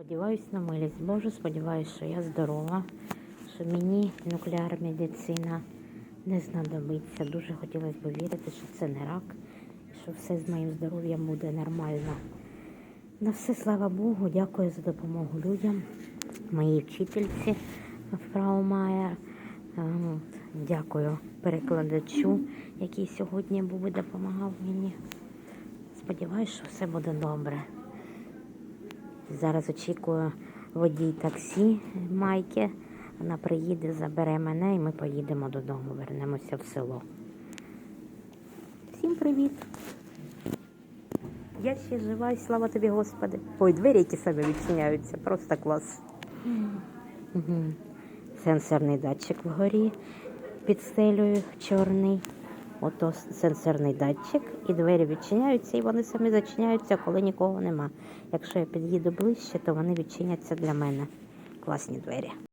Сподіваюсь на милість Божу, сподіваюсь, що я здорова, що мені нуклеар медицина не знадобиться. Дуже хотілося б вірити, що це не рак, що все з моїм здоров'ям буде нормально. На все слава Богу, дякую за допомогу людям, моїй вчительці Фрау Майер. Е, Дякую перекладачу, який сьогодні був і допомагав мені. Сподіваюсь, що все буде добре. Зараз очікую водій таксі Майки. Вона приїде, забере мене і ми поїдемо додому, вернемося в село. Всім привіт! Я ще жива і слава тобі, Господи. Ой, двері, які себе відчиняються, просто клас. Сенсорний датчик вгорі під стелею чорний. Ото сенсорний датчик, і двері відчиняються, і вони самі зачиняються, коли нікого нема. Якщо я під'їду ближче, то вони відчиняться для мене. Класні двері.